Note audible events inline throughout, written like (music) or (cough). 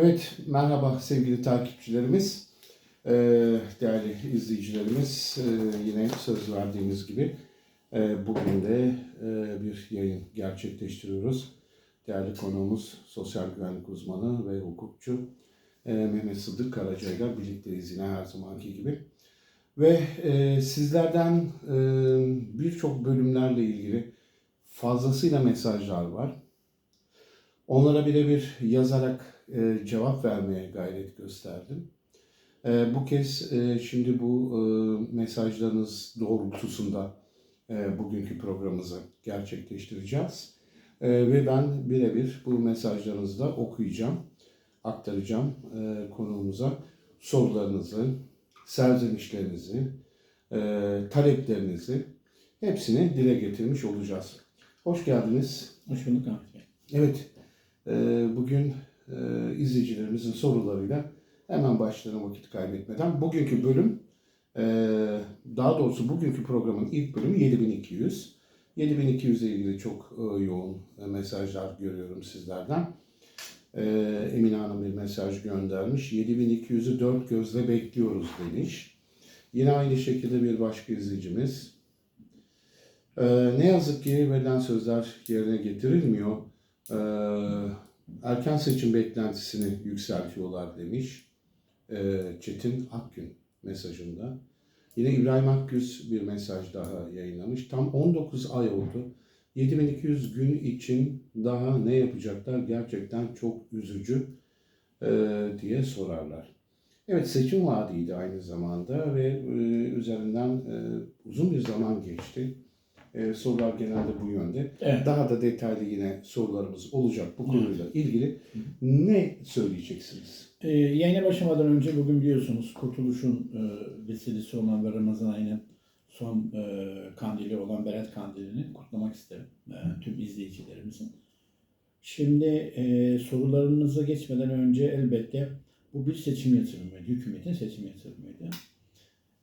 Evet, merhaba sevgili takipçilerimiz, Ee, değerli izleyicilerimiz. Ee, Yine söz verdiğimiz gibi e, bugün de bir yayın gerçekleştiriyoruz. Değerli konuğumuz sosyal güvenlik uzmanı ve hukukçu Mehmet Sıddık Karaca ile birlikteyiz yine her zamanki gibi. Ve sizlerden birçok bölümlerle ilgili fazlasıyla mesajlar var. Onlara birebir yazarak e, cevap vermeye gayret gösterdim. E, bu kez e, şimdi bu e, mesajlarınız doğrultusunda e, bugünkü programımızı gerçekleştireceğiz. E, ve ben birebir bu mesajlarınızı da okuyacağım, aktaracağım e, konuğumuza sorularınızı, serzenişlerinizi, e, taleplerinizi hepsini dile getirmiş olacağız. Hoş geldiniz. Hoş bulduk Bey. Evet, bugün e, izleyicilerimizin sorularıyla hemen başlayalım vakit kaybetmeden. Bugünkü bölüm, e, daha doğrusu bugünkü programın ilk bölümü 7200. 7200 ile ilgili çok e, yoğun mesajlar görüyorum sizlerden. Emine Hanım bir mesaj göndermiş. 7200'ü dört gözle bekliyoruz demiş. Yine aynı şekilde bir başka izleyicimiz. Ne yazık ki verilen sözler yerine getirilmiyor. Ee, erken seçim beklentisini yükseltiyorlar demiş ee, Çetin Akgün mesajında. Yine İbrahim Akgüz bir mesaj daha yayınlamış. Tam 19 ay oldu. 7200 gün için daha ne yapacaklar gerçekten çok üzücü ee, diye sorarlar. Evet seçim vaadiydi aynı zamanda ve e, üzerinden e, uzun bir zaman geçti. E, sorular genelde bu yönde. Evet. Daha da detaylı yine sorularımız olacak bu konuyla ilgili. Ne söyleyeceksiniz? Ee, yayına başlamadan önce bugün biliyorsunuz Kurtuluş'un e, vesilesi olan ve Ramazan ayının son e, kandili olan Berat Kandili'ni kutlamak isterim e, tüm izleyicilerimizin. Şimdi e, sorularınıza geçmeden önce elbette bu bir seçim yatırımıydı, hükümetin seçim yatırımıydı.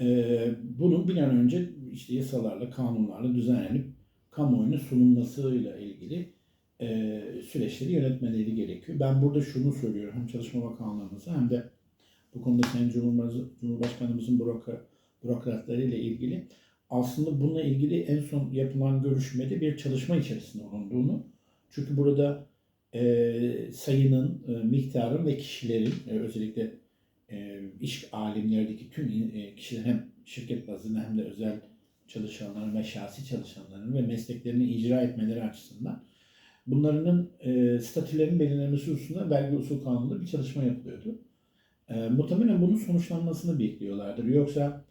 E, bunun bir an önce işte yasalarla, kanunlarla düzenlenip kamuoyuna sunulmasıyla ilgili e, süreçleri yönetmeleri gerekiyor. Ben burada şunu söylüyorum hem Çalışma Bakanlığımıza hem de bu konuda Sayın Cumhurbaşkanımızın, büroka, bürokratları ile ilgili aslında bununla ilgili en son yapılan görüşmede bir çalışma içerisinde olunduğunu çünkü burada e, sayının, e, miktarın ve kişilerin e, özellikle iş alimlerdeki tüm e, kişiler hem şirket bazında hem de özel çalışanların ve şahsi çalışanların ve mesleklerini icra etmeleri açısından bunların e, statülerinin belirlenmesi hususunda vergi usul kanununda bir çalışma yapılıyordu. E, muhtemelen bunun sonuçlanmasını bekliyorlardır. Yoksa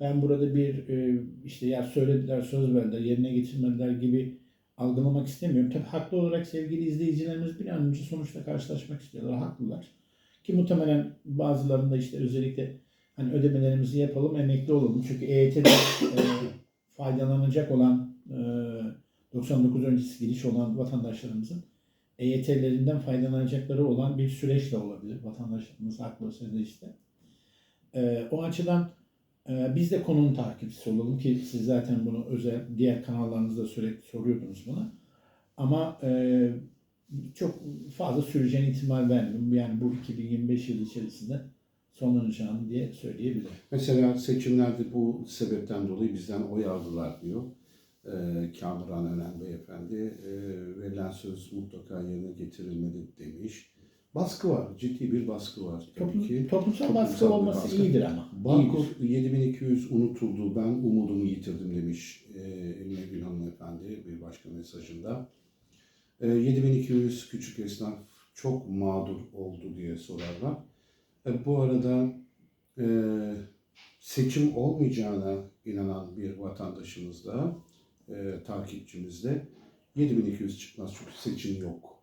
ben burada bir e, işte ya söylediler, söz verdiler, yerine getirmediler gibi algılamak istemiyorum. Tabii haklı olarak sevgili izleyicilerimiz bir an önce sonuçta karşılaşmak istiyorlar. Haklılar. Ki muhtemelen bazılarında işte özellikle hani ödemelerimizi yapalım, emekli olalım. Çünkü EYT'de e, faydalanacak olan e, 99 öncesi giriş olan vatandaşlarımızın EYT'lerinden faydalanacakları olan bir süreç de olabilir. Vatandaşlarımız haklı işte. E, o açıdan e, biz de konunun takipçisi olalım ki siz zaten bunu özel diğer kanallarınızda sürekli soruyordunuz bana. Ama e, çok fazla süreceğine ihtimal vermiyorum. Yani bu 2025 yılı içerisinde sonlanacağını diye söyleyebilirim. Mesela seçimlerde bu sebepten dolayı bizden oy aldılar diyor. Ee, Kamuran Önen Beyefendi e, verilen söz mutlaka yerine getirilmeli demiş. Baskı var, ciddi bir baskı var tabii Toplum, ki. toplumsal baskı Toplumsal bir olması baskı. iyidir ama. Banko İyidir. 7200 unutuldu, ben umudumu yitirdim demiş e, Emine Gül hanımefendi bir başka mesajında. E, 7200 küçük esnaf çok mağdur oldu diye sorarlar. E, bu arada e, seçim olmayacağına inanan bir vatandaşımız da, e, takipçimiz de 7200 çıkmaz çünkü seçim yok.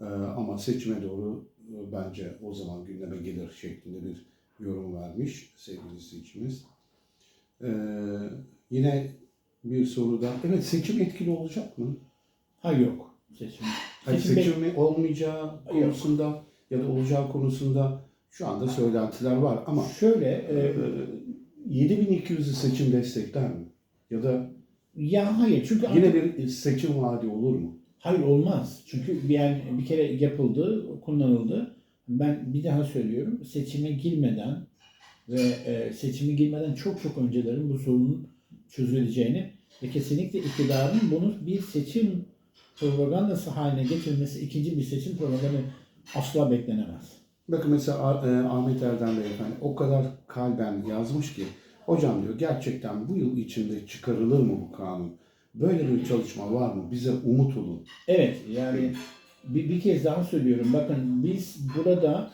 E, ama seçime doğru e, bence o zaman gündeme gelir şeklinde bir yorum vermiş sevgili izleyicimiz. Ee, yine bir soruda, evet seçim etkili olacak mı? Hayır yok. Seçim. Hayır, Seçim seçim mi olmayacağı konusunda ya da olacağı konusunda şu anda söylentiler var ama Şöyle e, e, 7200'ü seçim destekler mi? Ya da ya hayır çünkü yine bir seçim vaadi olur mu? Hayır olmaz. Çünkü yani bir kere yapıldı, kullanıldı. Ben bir daha söylüyorum. Seçime girmeden ve e, seçime girmeden çok çok öncelerin bu sorunun çözüleceğini ve kesinlikle iktidarın bunu bir seçim propagandası haline getirmesi ikinci bir seçim programı asla beklenemez. Bakın mesela e, Ahmet Erdem Beyefendi o kadar kalben yazmış ki hocam diyor gerçekten bu yıl içinde çıkarılır mı bu kanun? Böyle bir çalışma var mı? Bize umut olun. Evet yani bir, bir kez daha söylüyorum. Bakın biz burada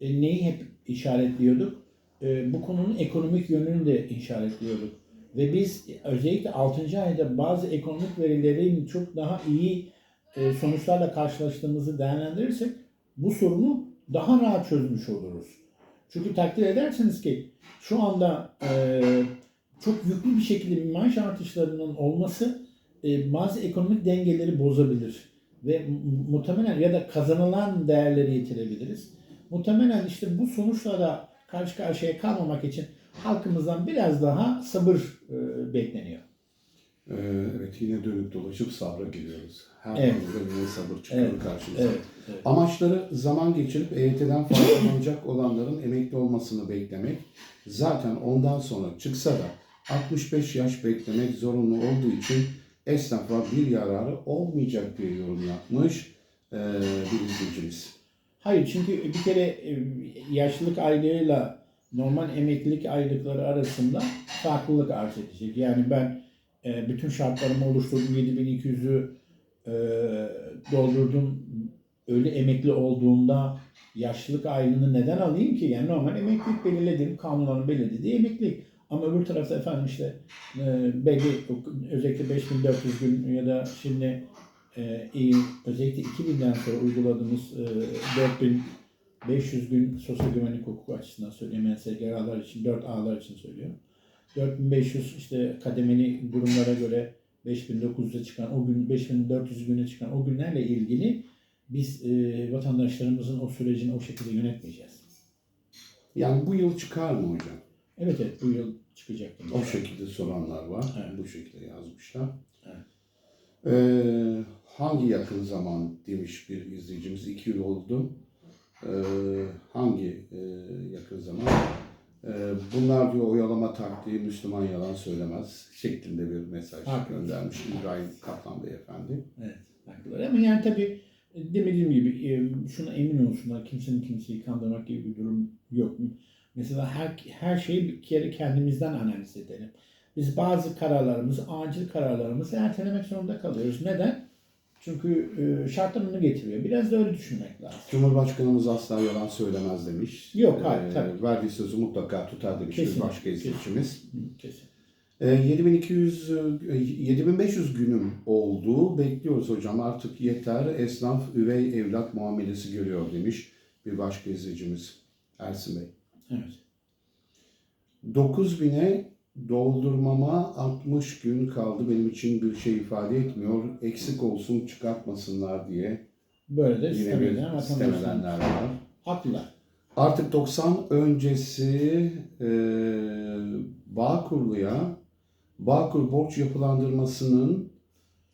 e, neyi hep işaretliyorduk? E, bu konunun ekonomik yönünü de işaretliyorduk. Ve biz özellikle 6. ayda bazı ekonomik verilerin çok daha iyi e, sonuçlarla karşılaştığımızı değerlendirirsek bu sorunu daha rahat çözmüş oluruz. Çünkü takdir ederseniz ki şu anda e, çok yüklü bir şekilde bir maaş artışlarının olması e, bazı ekonomik dengeleri bozabilir ve mu- muhtemelen ya da kazanılan değerleri yitirebiliriz. Muhtemelen işte bu sonuçlara karşı karşıya kalmamak için halkımızdan biraz daha sabır e, bekleniyor. Ee, evet yine dönüp dolaşıp sabra geliyoruz. Her Evet. konuda yine sabır çıkıyor Evet, karşımıza. Evet. evet. Amaçları zaman geçirip EYT'den faydalanacak olanların emekli olmasını beklemek. Zaten ondan sonra çıksa da 65 yaş beklemek zorunlu olduğu için esnafa bir yararı olmayacak diye yorum yapmış ee, bir izleyicimiz. Hayır çünkü bir kere e, yaşlılık aylığıyla normal emeklilik aylıkları arasında farklılık arz edecek. Yani ben e, bütün şartlarımı oluşturdum 7200'ü e, doldurdum. Öyle emekli olduğumda yaşlılık aylığını neden alayım ki? Yani normal emeklilik belirledim, kanunların belirlediği emeklilik. Ama öbür tarafta efendim işte e, belli özellikle 5400 gün ya da şimdi e, özellikle 2000'den sonra uyguladığımız e, 4500 gün sosyal güvenlik hukuku açısından söylüyorum. Yani SGK'lar için, 4A'lar için söylüyorum. 4500 işte kademeli durumlara göre 5900'e çıkan o gün 5400 güne çıkan o günlerle ilgili biz e, vatandaşlarımızın o sürecini o şekilde yönetmeyeceğiz. Yani bu yıl çıkar mı hocam? Evet evet bu yıl çıkacaktır. O şekilde soranlar var. Evet. Bu şekilde yazmışlar. Evet. Ee, hangi yakın zaman demiş bir izleyicimiz. iki yıl oldu. Ee, hangi e, yakın zaman? Ee, bunlar diyor oyalama taktiği Müslüman yalan söylemez şeklinde bir mesaj Haklı. göndermiş İbrahim Kaplan Beyefendi. Evet, haklılar. Ama yani tabii e, demediğim gibi e, şuna emin olsunlar kimsenin kimseyi kandırmak gibi bir durum yok. Mesela her her şeyi bir kere kendimizden analiz edelim. Biz bazı kararlarımızı, acil kararlarımızı ertelemek zorunda kalıyoruz. Neden? Çünkü e, şartlar onu getiriyor. Biraz da öyle düşünmek lazım. Cumhurbaşkanımız asla yalan söylemez demiş. Yok, hayır, tabii. Verdiği sözü mutlaka tutar demiş bir Kesinlikle, başka izleyicimiz. Hı, Kesin. E, 7200 e, 7500 günüm oldu. Bekliyoruz hocam artık yeter. Esnaf üvey evlat muamelesi görüyor demiş bir başka izleyicimiz Ersin Bey. Evet. 9000'e doldurmama 60 gün kaldı. Benim için bir şey ifade etmiyor. Eksik olsun çıkartmasınlar diye Böyle de yine bir vatandaşlar. edenler var. Haklılar. Artık 90 öncesi e, Bağkurlu'ya Bağkur borç yapılandırmasının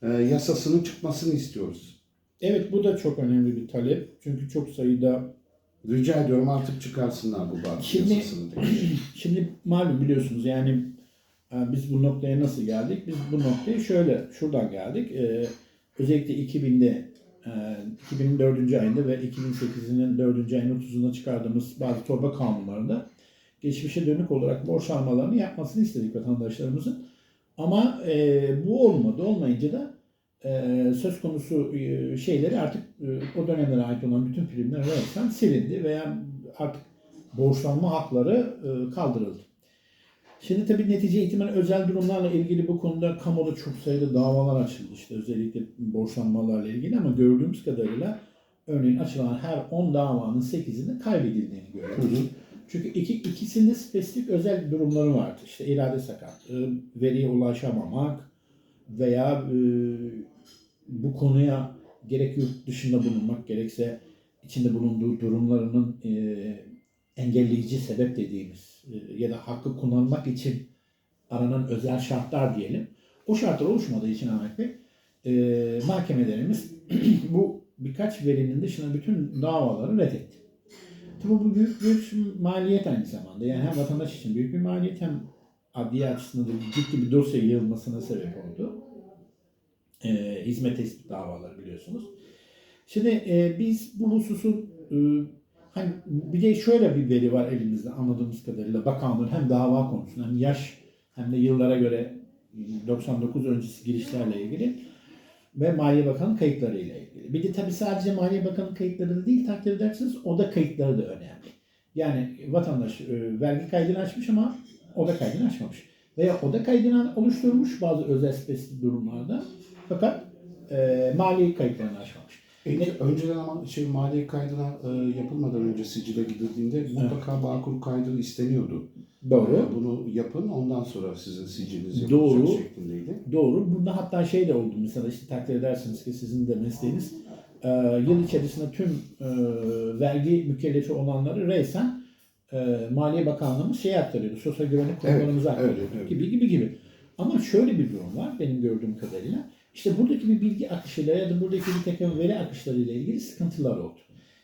e, yasasının çıkmasını istiyoruz. Evet bu da çok önemli bir talep. Çünkü çok sayıda Rica ediyorum artık çıkarsınlar bu Bağkur Şimdi- yasasını. (clears throat) Şimdi malum biliyorsunuz yani e, biz bu noktaya nasıl geldik? Biz bu noktaya şöyle şuradan geldik. E, özellikle 2000'de e, 2000'in 4. ayında ve 2008'in 4. ayın 30'unda çıkardığımız bazı torba kanunlarında geçmişe dönük olarak borç almalarını yapmasını istedik vatandaşlarımızın. Ama e, bu olmadı. Olmayınca da e, söz konusu e, şeyleri artık e, o dönemlere ait olan bütün primler arasından silindi veya artık borçlanma hakları e, kaldırıldı. Şimdi tabii netice itibariyle özel durumlarla ilgili bu konuda kamuda çok sayıda davalar açıldı işte özellikle borçlanmalarla ilgili ama gördüğümüz kadarıyla örneğin açılan her 10 davanın 8'inde kaybedildiğini Hı görüyoruz. hı. Çünkü iki, ikisinde spesifik özel durumları vardı. İşte irade sakatlığı, veriye ulaşamamak veya e, bu konuya gerek yurt dışında bulunmak gerekse içinde bulunduğu durumlarının e, engelleyici sebep dediğimiz e, ya da hakkı kullanmak için aranan özel şartlar diyelim. O şartlar oluşmadığı için Ahmet Bey e, mahkemelerimiz (clears throat) bu birkaç verinin dışında bütün davaları reddetti. Tabii bu büyük bir maliyet aynı zamanda. Yani hem vatandaş için büyük bir maliyet hem adliye açısından da ciddi bir dosya yığılmasına sebep oldu. Ee, hizmet tespit davaları biliyorsunuz. Şimdi e, biz bu hususun e, hani bir de şöyle bir veri var elimizde anladığımız kadarıyla bakanlığın hem dava konusunda hem yaş hem de yıllara göre 99 öncesi girişlerle ilgili ve Maliye Bakanı kayıtları ile ilgili. Bir de tabii sadece Maliye Bakanı kayıtları değil takdir ederseniz oda kayıtları da önemli. Yani vatandaş e, vergi kaydını açmış ama oda kaydını açmamış. Veya oda kaydını oluşturmuş bazı özel spesifik durumlarda fakat e, mali kayıtlarını açmamış. Önce, önceden ama şey maliye kaydına e, yapılmadan önce sicile gidildiğinde mutlaka Bağkur kaydı isteniyordu. Doğru. E, bunu yapın ondan sonra sizin siciliniz Doğru. yapılacak şeklindeydi. Doğru. Burada hatta şey de oldu mesela işte takdir edersiniz ki sizin de mesleğiniz e, yıl içerisinde tüm e, vergi mükellefi olanları reysen e, Maliye Bakanlığımız şey aktarıyordu. Sosyal güvenlik Evet, kurumlarımıza aktarıyordu. evet, evet. Gibi gibi gibi. Ama şöyle bir durum var benim gördüğüm kadarıyla. İşte buradaki bir bilgi akışıyla ya da buradaki bir takım veri akışlarıyla ilgili sıkıntılar oldu.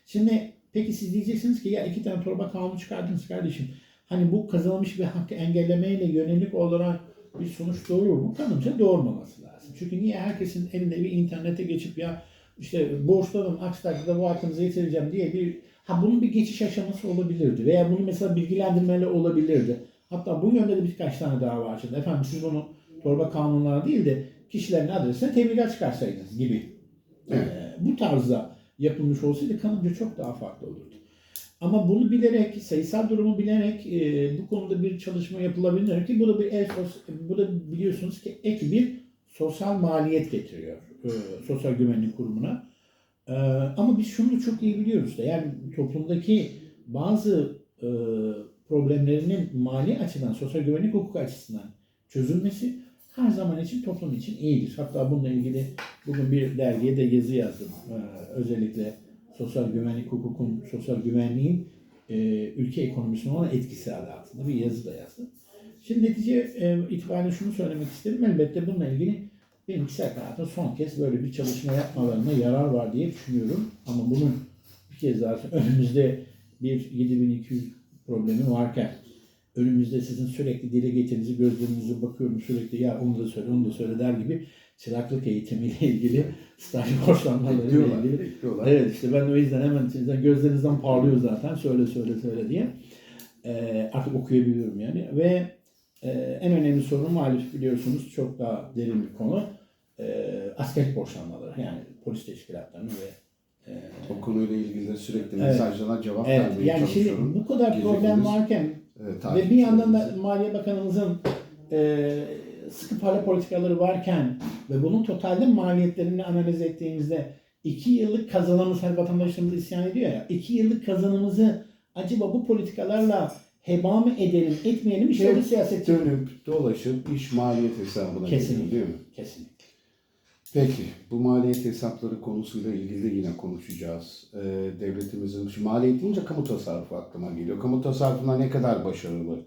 Şimdi peki siz diyeceksiniz ki ya iki tane torba kanunu çıkardınız kardeşim. Hani bu kazanılmış bir hakkı engellemeyle yönelik olarak bir sonuç doğurur mu? Kanımca doğurmaması lazım. Çünkü niye herkesin elinde bir internete geçip ya işte borçlanın aksi bu hakkınızı yitireceğim diye bir ha bunun bir geçiş aşaması olabilirdi veya bunu mesela bilgilendirmeli olabilirdi. Hatta bu yönde de birkaç tane var şimdi. Efendim siz bunu torba kanunlara değil de kişilerin adresine tebligat çıkarsaydınız gibi. Evet. Ee, bu tarzda yapılmış olsaydı kanımca çok daha farklı olurdu. Ama bunu bilerek, sayısal durumu bilerek e, bu konuda bir çalışma yapılabilir ki bu da bir el, bu da biliyorsunuz ki ek bir sosyal maliyet getiriyor e, Sosyal Güvenlik Kurumu'na. E, ama biz şunu çok iyi biliyoruz da yani toplumdaki bazı e, problemlerinin mali açıdan, sosyal güvenlik hukuku açısından çözülmesi her zaman için toplum için iyidir. Hatta bununla ilgili bugün bir dergiye de yazı yazdım. E, özellikle sosyal güvenlik hukukun, sosyal güvenliğin e, ülke ekonomisine olan etkisi adı altında bir yazı da yazdım. Şimdi netice e, itibariyle şunu söylemek isterim. Elbette bununla ilgili benim kişisel hayatımda son kez böyle bir çalışma yapmalarına yarar var diye düşünüyorum. Ama bunun bir kez daha önümüzde bir 7200 problemi varken önümüzde sizin sürekli dile getirdiğinizi gözlerinize bakıyorum sürekli ya onu da söyle onu da söyle der gibi çıraklık eğitimiyle ilgili staj Bekliyorlar, ilgili bekliyorlar. Evet işte ben o yüzden hemen sizden gözlerinizden parlıyor zaten söyle söyle söyle diye. Ee, artık okuyabiliyorum yani ve e, en önemli sorun maalesef biliyorsunuz çok daha derin bir konu. E, askerlik borçlanmaları yani polis teşkilatlarının ve e, O konuyla ilgili sürekli Evet. mesajlara cevap evet, vermeye yani şimdi çalışıyorum. bu kadar problem varken e, ve bir yandan da. Maliye Bakanımızın e, sıkı para politikaları varken ve bunun totalde maliyetlerini analiz ettiğimizde iki yıllık kazanımız her vatandaşlarımız isyan ediyor ya iki yıllık kazanımızı acaba bu politikalarla heba mı edelim etmeyelim işte Evet, bu siyasetçi. dönüp dolaşıp iş maliyet hesabına Kesinlikle. geliyor değil mi? Kesinlikle. Peki, bu maliyet hesapları konusuyla ilgili yine konuşacağız. Ee, devletimizin, şu maliyet deyince kamu tasarrufu aklıma geliyor. Kamu tasarrufuna ne kadar başarılı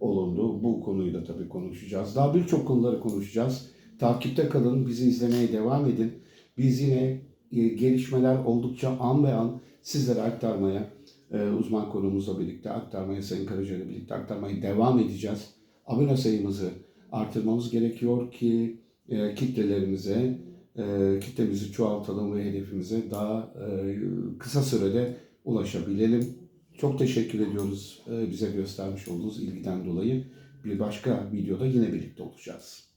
olundu, bu konuyu da tabii konuşacağız. Daha birçok konuları konuşacağız. Takipte kalın, bizi izlemeye devam edin. Biz yine e, gelişmeler oldukça an be an sizlere aktarmaya, e, uzman konumuzla birlikte aktarmaya, Sayın Karaca ile birlikte aktarmaya devam edeceğiz. Abone sayımızı artırmamız gerekiyor ki e, kitlelerimize, e, kitlemizi çoğaltalım ve hedefimize daha e, kısa sürede ulaşabilelim. Çok teşekkür ediyoruz e, bize göstermiş olduğunuz ilgiden dolayı. Bir başka videoda yine birlikte olacağız.